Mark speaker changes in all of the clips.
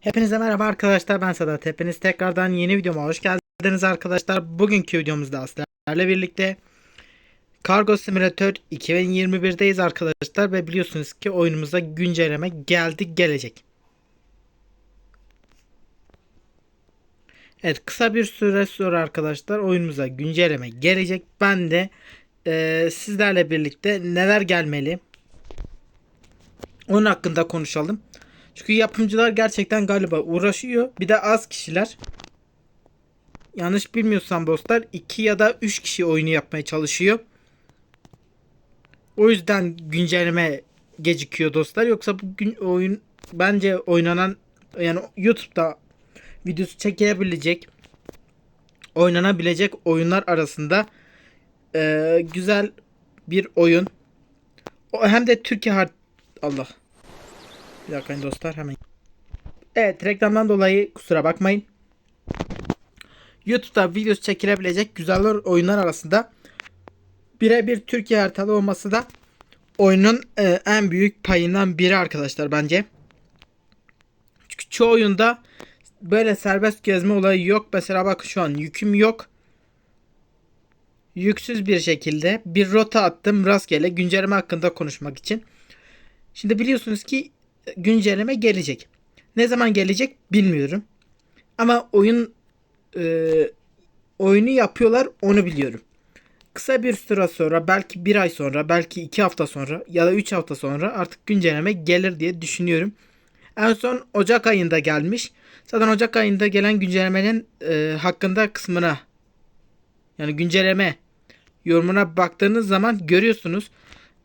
Speaker 1: Hepinize merhaba arkadaşlar ben Sedat. Hepiniz tekrardan yeni videoma hoş geldiniz arkadaşlar. Bugünkü videomuzda sizlerle birlikte Cargo Simulator 2021'deyiz arkadaşlar ve biliyorsunuz ki oyunumuza güncelleme geldi gelecek. Evet kısa bir süre sonra arkadaşlar oyunumuza güncelleme gelecek. Ben de eee, sizlerle birlikte neler gelmeli onun hakkında konuşalım. Çünkü yapımcılar gerçekten galiba uğraşıyor. Bir de az kişiler. Yanlış bilmiyorsam dostlar 2 ya da 3 kişi oyunu yapmaya çalışıyor. O yüzden güncelleme gecikiyor dostlar. Yoksa bugün oyun bence oynanan yani YouTube'da videosu çekilebilecek oynanabilecek oyunlar arasında eee, güzel bir oyun. O hem de Türkiye hart Allah. Bir dakika dostlar hemen. Evet reklamdan dolayı kusura bakmayın. YouTube'da videosu çekilebilecek güzel oyunlar arasında birebir Türkiye haritalı olması da oyunun e, en büyük payından biri arkadaşlar bence. Çünkü çoğu oyunda böyle serbest gezme olayı yok. Mesela bak şu an yüküm yok. Yüksüz bir şekilde bir rota attım rastgele güncelleme hakkında konuşmak için. Şimdi biliyorsunuz ki güncelleme gelecek. Ne zaman gelecek bilmiyorum. Ama oyun e, oyunu yapıyorlar onu biliyorum. Kısa bir süre sonra belki bir ay sonra belki iki hafta sonra ya da üç hafta sonra artık güncelleme gelir diye düşünüyorum. En son Ocak ayında gelmiş. Zaten Ocak ayında gelen güncellemenin e, hakkında kısmına yani güncelleme yorumuna baktığınız zaman görüyorsunuz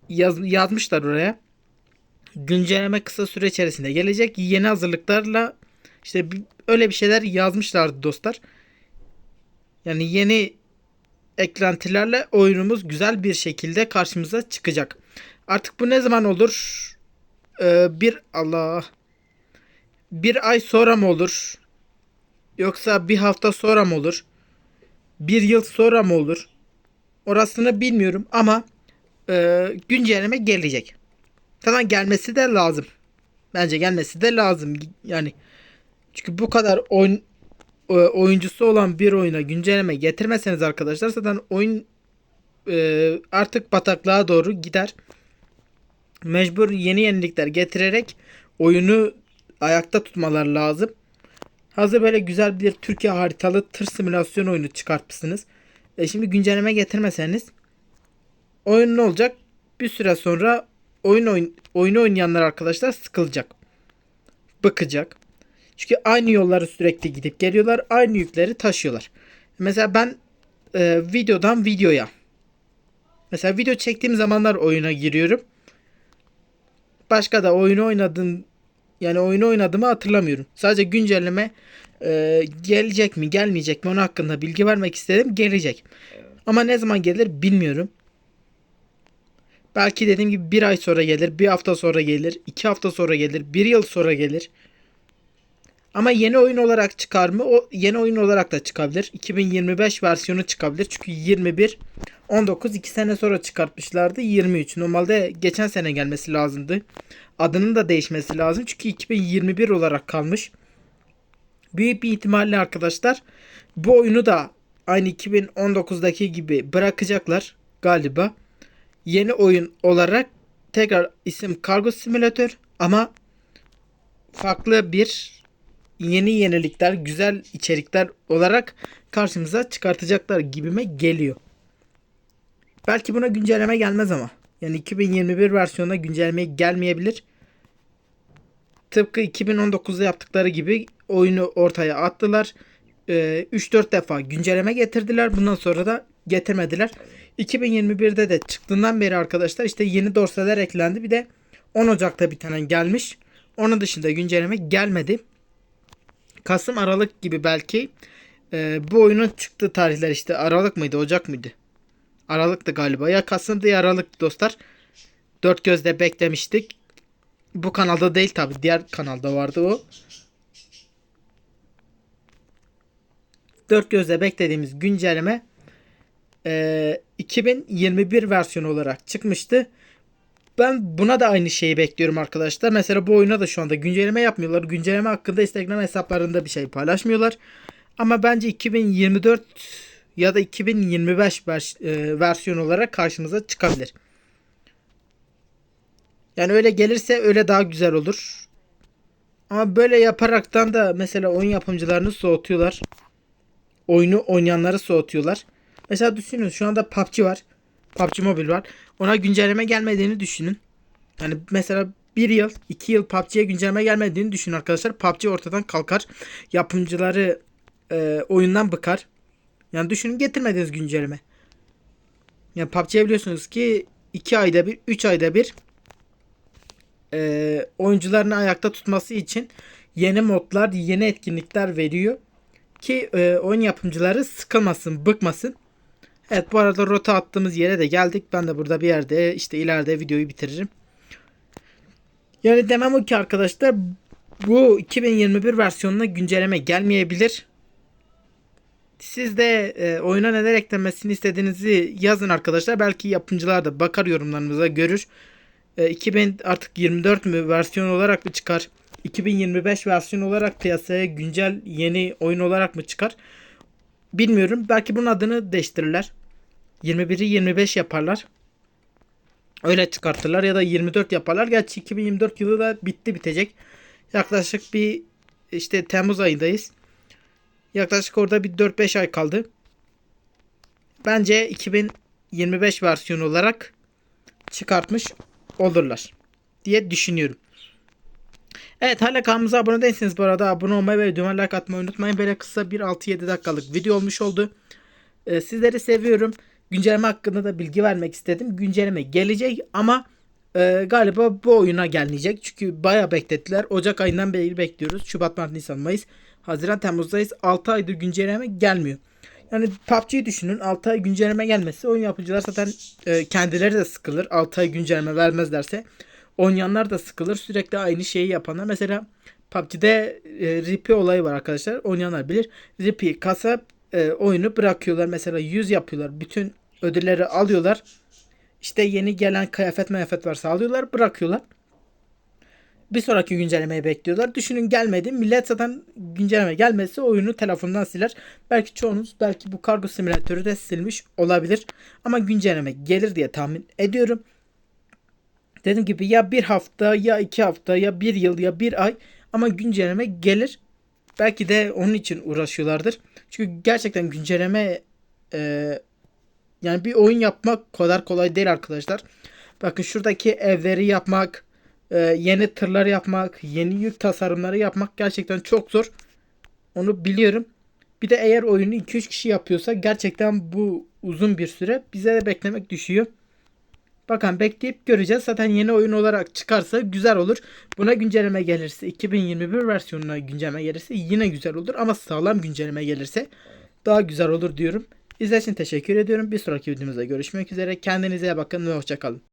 Speaker 1: yaz, yazmışlar oraya güncelleme kısa süre içerisinde gelecek. Yeni hazırlıklarla işte öyle bir şeyler yazmışlardı dostlar. Yani yeni eklentilerle oyunumuz güzel bir şekilde karşımıza çıkacak. Artık bu ne zaman olur? Ee, bir Allah bir ay sonra mı olur? Yoksa bir hafta sonra mı olur? Bir yıl sonra mı olur? Orasını bilmiyorum ama e, güncelleme gelecek. Zaten gelmesi de lazım. Bence gelmesi de lazım. Yani çünkü bu kadar oyun e, oyuncusu olan bir oyuna güncelleme getirmeseniz arkadaşlar zaten oyun e, artık bataklığa doğru gider. Mecbur yeni yenilikler getirerek oyunu ayakta tutmalar lazım. Hazır böyle güzel bir Türkiye haritalı tır simülasyon oyunu çıkartmışsınız. E şimdi güncelleme getirmeseniz oyun ne olacak? Bir süre sonra oyun oyun oyunu oynayanlar arkadaşlar sıkılacak. Bıkacak. Çünkü aynı yolları sürekli gidip geliyorlar. Aynı yükleri taşıyorlar. Mesela ben e, videodan videoya mesela video çektiğim zamanlar oyuna giriyorum. Başka da oyunu oynadım yani oyunu oynadığımı hatırlamıyorum. Sadece güncelleme e, gelecek mi gelmeyecek mi onun hakkında bilgi vermek istedim. Gelecek. Ama ne zaman gelir bilmiyorum. Belki dediğim gibi bir ay sonra gelir, bir hafta sonra gelir, iki hafta sonra gelir, bir yıl sonra gelir. Ama yeni oyun olarak çıkar mı? O yeni oyun olarak da çıkabilir. 2025 versiyonu çıkabilir. Çünkü 21 19 2 sene sonra çıkartmışlardı. 23. Normalde geçen sene gelmesi lazımdı. Adının da değişmesi lazım. Çünkü 2021 olarak kalmış. Büyük bir ihtimalle arkadaşlar bu oyunu da aynı 2019'daki gibi bırakacaklar galiba yeni oyun olarak tekrar isim Cargo Simulator ama farklı bir yeni yenilikler, güzel içerikler olarak karşımıza çıkartacaklar gibime geliyor. Belki buna güncelleme gelmez ama. Yani 2021 versiyonuna güncelleme gelmeyebilir. Tıpkı 2019'da yaptıkları gibi oyunu ortaya attılar. Ee, 3-4 defa güncelleme getirdiler. Bundan sonra da getirmediler. 2021'de de çıktığından beri arkadaşlar işte yeni dorseler eklendi. Bir de 10 Ocak'ta bir tane gelmiş. Onun dışında güncelleme gelmedi. Kasım Aralık gibi belki e, bu oyunun çıktığı tarihler işte Aralık mıydı Ocak mıydı? Aralık'tı galiba. Ya Kasım'dı ya Aralık dostlar. Dört gözle beklemiştik. Bu kanalda değil tabi. Diğer kanalda vardı o. Dört gözle beklediğimiz güncelleme e, 2021 versiyonu olarak çıkmıştı. Ben buna da aynı şeyi bekliyorum arkadaşlar. Mesela bu oyuna da şu anda güncelleme yapmıyorlar. Güncelleme hakkında Instagram hesaplarında bir şey paylaşmıyorlar. Ama bence 2024 ya da 2025 vers- e, versiyon olarak karşımıza çıkabilir. Yani öyle gelirse öyle daha güzel olur. Ama böyle yaparaktan da mesela oyun yapımcılarını soğutuyorlar. Oyunu oynayanları soğutuyorlar. Mesela düşünün şu anda PUBG var. PUBG Mobile var. Ona güncelleme gelmediğini düşünün. Yani mesela bir yıl, iki yıl PUBG'ye güncelleme gelmediğini düşünün arkadaşlar. PUBG ortadan kalkar. Yapımcıları e, oyundan bıkar. Yani düşünün getirmediniz güncelleme. Yani PUBG'ye biliyorsunuz ki 2 ayda bir, 3 ayda bir e, oyuncularını ayakta tutması için yeni modlar, yeni etkinlikler veriyor. Ki e, oyun yapımcıları sıkılmasın, bıkmasın. Evet bu arada rota attığımız yere de geldik. Ben de burada bir yerde işte ileride videoyu bitiririm. Yani demem o ki arkadaşlar bu 2021 versiyonuna güncelleme gelmeyebilir. Siz de e, oyuna neler eklenmesini istediğinizi yazın arkadaşlar. Belki yapımcılar da bakar yorumlarımıza görür. E, 2000 artık 24 mü versiyon olarak mı çıkar? 2025 versiyon olarak piyasaya güncel yeni oyun olarak mı çıkar? Bilmiyorum. Belki bunun adını değiştirirler. 21'i 25 yaparlar. Öyle çıkartırlar ya da 24 yaparlar. Gerçi 2024 yılı da bitti bitecek. Yaklaşık bir işte Temmuz ayındayız. Yaklaşık orada bir 4-5 ay kaldı. Bence 2025 versiyonu olarak çıkartmış olurlar diye düşünüyorum. Evet hala kanalımıza abone değilseniz bu arada abone olmayı ve videoma like atmayı unutmayın. Böyle kısa bir 6-7 dakikalık video olmuş oldu. Ee, sizleri seviyorum. Güncelleme hakkında da bilgi vermek istedim. Güncelleme gelecek ama e, galiba bu oyuna gelmeyecek. Çünkü bayağı beklettiler. Ocak ayından beri bekliyoruz. Şubat, Mart, Nisan, Mayıs, Haziran, Temmuz'dayız. 6 aydır güncelleme gelmiyor. Yani PUBG'yi düşünün 6 ay güncelleme gelmesi oyun yapıcılar zaten e, kendileri de sıkılır. 6 ay güncelleme vermezlerse oynayanlar da sıkılır. Sürekli aynı şeyi yapanlar. Mesela PUBG'de e, RP olayı var arkadaşlar. Oynayanlar bilir. RP kasa e, oyunu bırakıyorlar. Mesela 100 yapıyorlar. Bütün ödülleri alıyorlar. İşte yeni gelen kıyafet meyafet varsa alıyorlar bırakıyorlar. Bir sonraki güncellemeyi bekliyorlar. Düşünün gelmedi. Millet zaten güncelleme gelmesi oyunu telefondan siler. Belki çoğunuz belki bu kargo simülatörü de silmiş olabilir. Ama güncelleme gelir diye tahmin ediyorum. Dediğim gibi ya bir hafta ya iki hafta ya bir yıl ya bir ay ama güncelleme gelir. Belki de onun için uğraşıyorlardır. Çünkü gerçekten güncelleme e, yani bir oyun yapmak kadar kolay değil arkadaşlar. Bakın şuradaki evleri yapmak, e, yeni tırlar yapmak, yeni yük tasarımları yapmak gerçekten çok zor. Onu biliyorum. Bir de eğer oyunu 2-3 kişi yapıyorsa gerçekten bu uzun bir süre bize de beklemek düşüyor. Bakın bekleyip göreceğiz. Zaten yeni oyun olarak çıkarsa güzel olur. Buna güncelleme gelirse 2021 versiyonuna güncelleme gelirse yine güzel olur. Ama sağlam güncelleme gelirse daha güzel olur diyorum. İzlediğiniz için teşekkür ediyorum. Bir sonraki videomuzda görüşmek üzere. Kendinize bakın ve hoşçakalın.